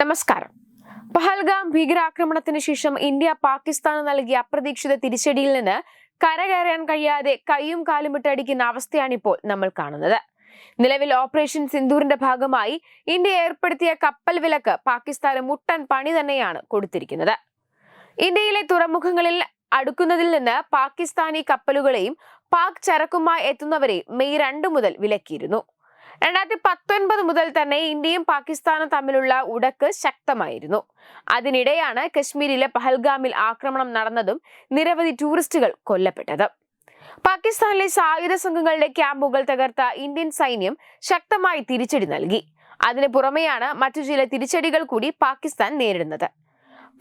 നമസ്കാരം. പഹൽഗാം ഭീകരാക്രമണത്തിന് ശേഷം ഇന്ത്യ പാകിസ്ഥാന് നൽകിയ അപ്രതീക്ഷിത തിരിച്ചടിയിൽ നിന്ന് കരകയറാൻ കഴിയാതെ കൈയും കാലും ഇട്ടടിക്കുന്ന അവസ്ഥയാണിപ്പോൾ നമ്മൾ കാണുന്നത്. നിലവിൽ ഓപ്പറേഷൻ സിന്ദൂറിന്റെ ഭാഗമായി ഇന്ത്യ ഏർപ്പെടുത്തിയ കപ്പൽ വിലക്ക് പാകിസ്ഥാന് മുട്ടൻ പണി തന്നെയാണ് കൊടുത്തിരിക്കുന്നത്. ഇന്ത്യയിലെ തുറമുഖങ്ങളിൽ അടുക്കുന്നതിൽ നിന്ന് പാകിസ്ഥാനി കപ്പലുകളെയും പാക് ചരക്കുമായി എത്തുന്നവരെയും മെയ് രണ്ടു മുതൽ വിലക്കിയിരുന്നു. രണ്ടായിരത്തി പത്തൊൻപത് മുതൽ തന്നെ ഇന്ത്യയും പാകിസ്ഥാനും തമ്മിലുള്ള ഉടക്ക് ശക്തമായിരുന്നു. അതിനിടെയാണ് കശ്മീരിലെ പഹൽഗാമിൽ ആക്രമണം നടന്നതും നിരവധി ടൂറിസ്റ്റുകൾ കൊല്ലപ്പെട്ടത്. പാകിസ്ഥാനിലെ സായുധ സംഘങ്ങളുടെ ക്യാമ്പുകൾ തകർത്ത ഇന്ത്യൻ സൈന്യം ശക്തമായി തിരിച്ചടി നൽകി. അതിനു പുറമെയാണ് മറ്റു ചില തിരിച്ചടികൾ കൂടി പാകിസ്ഥാൻ നേരിടുന്നത്.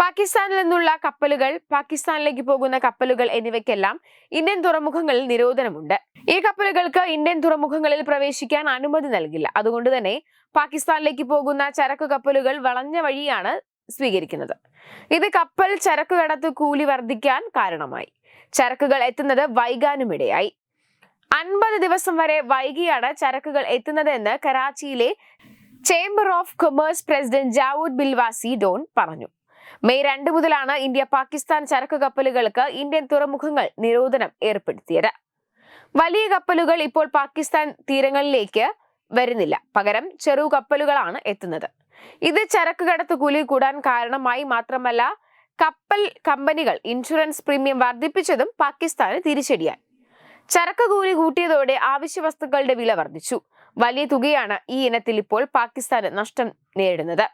പാകിസ്ഥാനിൽ നിന്നുള്ള കപ്പലുകൾ പാകിസ്ഥാനിലേക്ക് പോകുന്ന കപ്പലുകൾ എന്നിവയ്ക്കെല്ലാം ഇന്ത്യൻ തുറമുഖങ്ങളിൽ നിരോധനമുണ്ട്. ഈ കപ്പലുകൾക്ക് ഇന്ത്യൻ തുറമുഖങ്ങളിൽ പ്രവേശിക്കാൻ അനുമതി നൽകില്ല. അതുകൊണ്ട് തന്നെ പാകിസ്ഥാനിലേക്ക് പോകുന്ന ചരക്ക് കപ്പലുകൾ വളഞ്ഞ വഴിയാണ് സ്വീകരിക്കുന്നത്. ഇത് കപ്പൽ ചരക്ക് കടത്ത് കൂലി വർദ്ധിക്കാൻ കാരണമായി. ചരക്കുകൾ എത്തുന്നത് വൈകാനുമിടയായി. അൻപത് ദിവസം വരെ വൈകിയാണ് ചരക്കുകൾ എത്തുന്നതെന്ന് കറാച്ചിയിലെ chamber of commerce president Javed Bilwasi Dawn പറഞ്ഞു. മെയ് രണ്ട് മുതലാണ് ഇന്ത്യ പാകിസ്ഥാൻ ചരക്ക് കപ്പലുകൾക്ക് ഇന്ത്യൻ തുറമുഖങ്ങൾ നിരോധനം ഏർപ്പെടുത്തിയത്. വലിയ കപ്പലുകൾ ഇപ്പോൾ പാകിസ്ഥാൻ തീരങ്ങളിലേക്ക് വരുന്നില്ല. പകരം ചെറു കപ്പലുകളാണ് എത്തുന്നത്. ഇത് ചരക്ക് കടത്ത് കൂലി കൂടാൻ കാരണമായി മാത്രമല്ല കപ്പൽ കമ്പനികൾ ഇൻഷുറൻസ് പ്രീമിയം വർദ്ധിപ്പിച്ചതും പാകിസ്ഥാന് തിരിച്ചടിയായി. ചരക്ക് കൂലി കൂട്ടിയതോടെ ആവശ്യ വസ്തുക്കളുടെ വില വർദ്ധിച്ചു. വലിയ തുകയാണ് ഈ ഇനത്തിൽ ഇപ്പോൾ പാകിസ്ഥാന് നഷ്ടം നേരിടുന്നത്.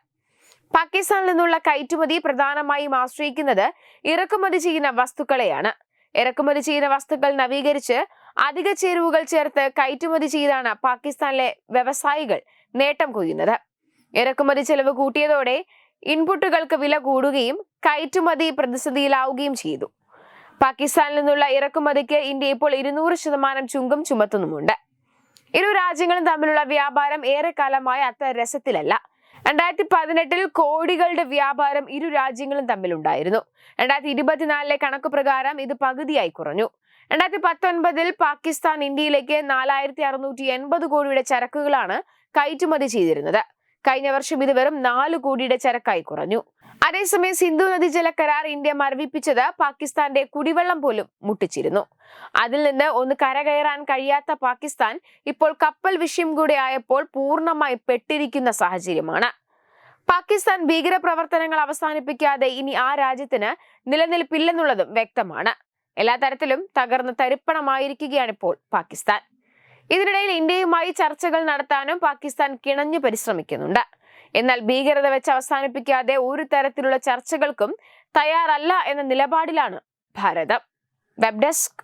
പാകിസ്ഥാനിൽ നിന്നുള്ള കയറ്റുമതി പ്രധാനമായും ആശ്രയിക്കുന്നത് ഇറക്കുമതി ചെയ്യുന്ന വസ്തുക്കളെയാണ്. ഇറക്കുമതി ചെയ്യുന്ന വസ്തുക്കൾ നവീകരിച്ച് അധിക ചേരുവകൾ ചേർത്ത് കയറ്റുമതി ചെയ്താണ് പാകിസ്ഥാനിലെ വ്യവസായികൾ നേട്ടം കൊയ്യുന്നത്. ഇറക്കുമതി ചെലവ് കൂട്ടിയതോടെ ഇൻപുട്ടുകൾക്ക് വില കൂടുകയും കയറ്റുമതി പ്രതിസന്ധിയിലാവുകയും ചെയ്തു. പാകിസ്ഥാനിൽ നിന്നുള്ള ഇറക്കുമതിക്ക് ഇന്ത്യ ഇപ്പോൾ ഇരുന്നൂറ് ശതമാനം ചുങ്കം ചുമത്തുന്നുമുണ്ട്. ഇരു രാജ്യങ്ങളും തമ്മിലുള്ള വ്യാപാരം ഏറെക്കാലമായി അത്ര രസത്തിലല്ല. രണ്ടായിരത്തി പതിനെട്ടിൽ കോടികളുടെ വ്യാപാരം ഇരു രാജ്യങ്ങളും തമ്മിലുണ്ടായിരുന്നു. രണ്ടായിരത്തി ഇരുപത്തിനാലിലെ കണക്ക് പ്രകാരം ഇത് പകുതിയായി കുറഞ്ഞു. രണ്ടായിരത്തി പത്തൊൻപതിൽ പാകിസ്ഥാൻ ഇന്ത്യയിലേക്ക് നാലായിരത്തി അറുന്നൂറ്റി എൺപത് കോടിയുടെ ചരക്കുകളാണ് കയറ്റുമതി ചെയ്തിരുന്നത്. കഴിഞ്ഞ വർഷം ഇത് വെറും നാല് കോടിയുടെ ചരക്കായി കുറഞ്ഞു. അതേസമയം സിന്ധു നദീജല കരാർ ഇന്ത്യ മരവിപ്പിച്ചത് പാകിസ്ഥാന്റെ കുടിവെള്ളം പോലും മുട്ടിച്ചിരുന്നു. അതിൽ നിന്ന് ഒന്ന് കരകയറാൻ കഴിയാത്ത പാകിസ്ഥാൻ ഇപ്പോൾ കപ്പൽ വിഷയം കൂടെ ആയപ്പോൾ പൂർണമായി പെട്ടിരിക്കുന്ന സാഹചര്യമാണ്. പാകിസ്ഥാൻ ഭീകരപ്രവർത്തനങ്ങൾ അവസാനിപ്പിക്കാതെ ഇനി ആ രാജ്യത്തിന് നിലനിൽപ്പില്ലെന്നുള്ളതും വ്യക്തമാണ്. എല്ലാ തരത്തിലും തകർന്ന് തരിപ്പണമായിരിക്കുകയാണ് ഇപ്പോൾ പാകിസ്ഥാൻ. ഇതിനിടയിൽ ഇന്ത്യയുമായി ചർച്ചകൾ നടത്താനും പാകിസ്ഥാൻ കിണഞ്ഞു പരിശ്രമിക്കുന്നുണ്ട്. എന്നാൽ ഭീകരത വെച്ച് അവസാനിപ്പിക്കാതെ ഒരു തരത്തിലുള്ള ചർച്ചകൾക്കും തയ്യാറല്ല എന്ന നിലപാടിലാണ് Bharatam. Web desk